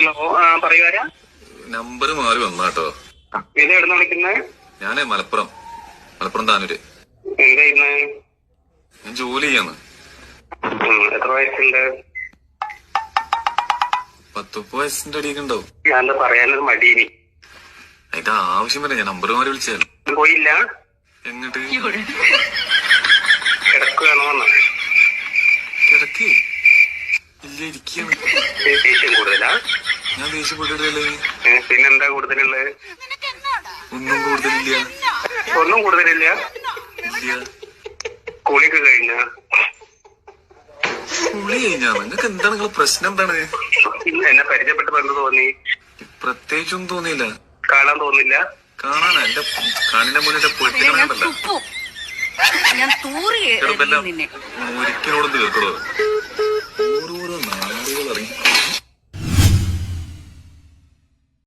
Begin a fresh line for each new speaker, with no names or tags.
Hello ആ പറയുവാരാ
number മാറി വന്നാട്ടോ
ഇത് എവിടെ വിളിക്കുന്നത്
ഞാനേ മലപ്പുറം മലപ്പുറം താനൂര്.
എന്താ
ഞാൻ ജോലി ചെയ്യാന്ന്.
എത്ര വയസ്സുണ്ട്?
പത്തുപ്പ വയസ്സിന്റെ അടിയൊക്കെ ഉണ്ടാവും.
ഞാൻ പറയാനൊരു മടിയിനി.
അതിന്റെ ആവശ്യം വരെ ഞാൻ നമ്പർ മാറി വിളിച്ചാലും
പോയില്ല?
എങ്ങോട്ട്? ഇരിക്കാണ്.
ദേഷ്യം കൂടുതലാ?
ഞാൻ ദേഷ്യപ്പെട്ടിട്ടല്ലേ
പിന്നെന്താ കൂടുതലുള്ളത്?
ഒന്നും കൂടുതലില്ല.
ഒന്നും കൂടുതലില്ല?
ഇല്ല.
കുളിയൊക്കെ കഴിഞ്ഞ?
കുളി കഴിഞ്ഞാ? നിങ്ങക്ക് എന്താണ് നിങ്ങളെ പ്രശ്നം എന്താണ്?
എന്നെ പരിചയപ്പെട്ടപ്പോ എന്ത് തോന്നി?
പ്രത്യേകിച്ചൊന്നും തോന്നിയില്ല.
കാണാൻ തോന്നില്ല
കാണാനാ എന്റെ കാണിന്റെ മുന്നിൽ
എന്റെ
പൊട്ടിക്കണണ്ടല്ല
ഞാൻ തൂറി നിന്നെ.
ഒരിക്കലോടും തീർക്കണോ